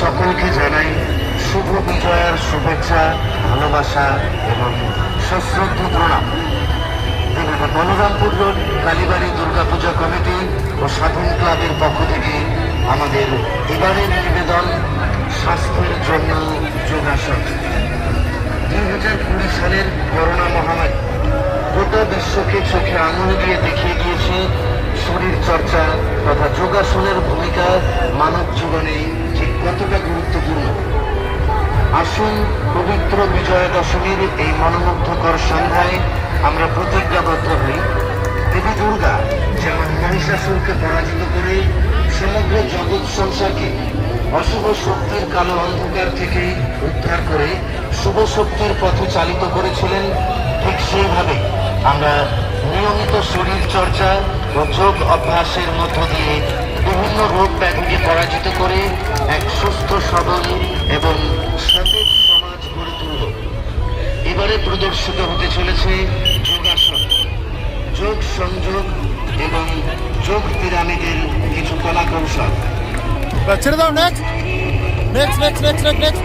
সকলকে জানাই শুভ বিজয়ার শুভেচ্ছা, ভালোবাসা এবং সশ্রদ্ধ প্রণাম। বলরামপুর রোড, কালীবাড়ি দুর্গাপূজা কমিটি ও স্বাধীন ক্লাবের পক্ষ থেকে আমাদের এবারের নিবেদন, স্বাস্থ্যের জন্য যোগাসন। দুই হাজার কুড়ি সালের করোনা মহামারী গোটা বিশ্বকে চোখে আঙুল দিয়ে দেখিয়ে দিয়েছে শরীর চর্চা তথা যোগাসনের আসুন পবিত্র বিজয়া দশমীর এই মনোমুগ্ধকর সন্ধ্যায় আমরা প্রতিজ্ঞাবদ্ধ হই। দেবী দুর্গা যেমন মহিষাসুরকে পরাজিত করে সমগ্র জগৎ সংসারকে অশুভ শক্তির কালো অন্ধকার থেকে উদ্ধার করে শুভ শক্তির পথে চালিত করেছিলেন, ঠিক সেইভাবে আমরা নিয়মিত শরীর চর্চা ও যোগ অভ্যাসের মধ্য দিয়ে বিভিন্ন রোগ ব্যাধিকে পরাজিত করে এক সুস্থ সবল এবং সতেজ সমাজ গড়ে তুলব এবারে প্রদর্শিত হতে চলেছে যোগাসন। যোগ সংযোগ এবং যোগ পিরামিডের কিছু কলা কৌশল ছেড়ে দাও next next next next next